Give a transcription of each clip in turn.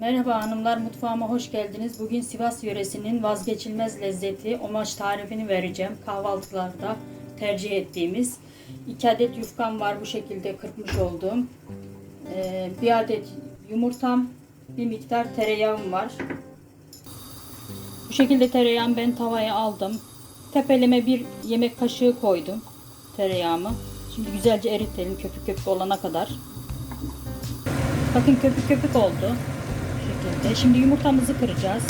Merhaba hanımlar mutfağıma hoş geldiniz. Bugün Sivas yöresinin vazgeçilmez lezzeti omaç tarifini vereceğim. Kahvaltılarda tercih ettiğimiz. 2 adet yufkam var bu şekilde kırpmış olduğum. Ee, bir adet yumurtam, bir miktar tereyağım var. Bu şekilde tereyağımı ben tavaya aldım. Tepeleme bir yemek kaşığı koydum tereyağımı. Şimdi güzelce eritelim köpük köpük olana kadar. Bakın köpük köpük oldu. Şekilde. Şimdi yumurtamızı kıracağız.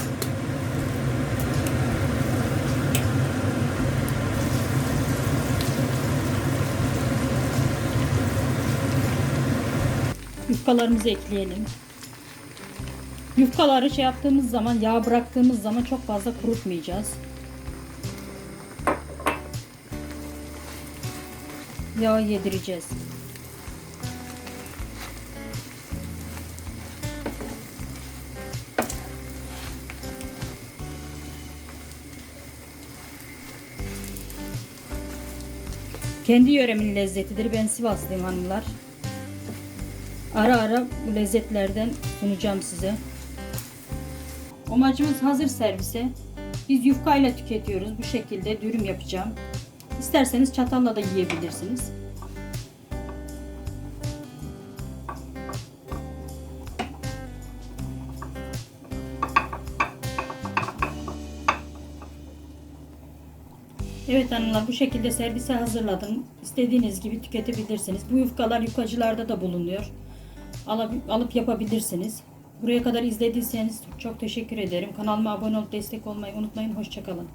Yufkalarımızı ekleyelim. Yufkaları şey yaptığımız zaman, yağ bıraktığımız zaman çok fazla kurutmayacağız. Yağ yedireceğiz. Kendi yöremin lezzetidir. Ben Sivaslıyım hanımlar. Ara ara bu lezzetlerden sunacağım size. Omacımız hazır servise. Biz yufkayla tüketiyoruz. Bu şekilde dürüm yapacağım. İsterseniz çatalla da yiyebilirsiniz. Evet hanımlar bu şekilde servise hazırladım. İstediğiniz gibi tüketebilirsiniz. Bu yufkalar yufkacılarda da bulunuyor. Alıp, alıp yapabilirsiniz. Buraya kadar izlediyseniz çok teşekkür ederim. Kanalıma abone olup destek olmayı unutmayın. Hoşçakalın.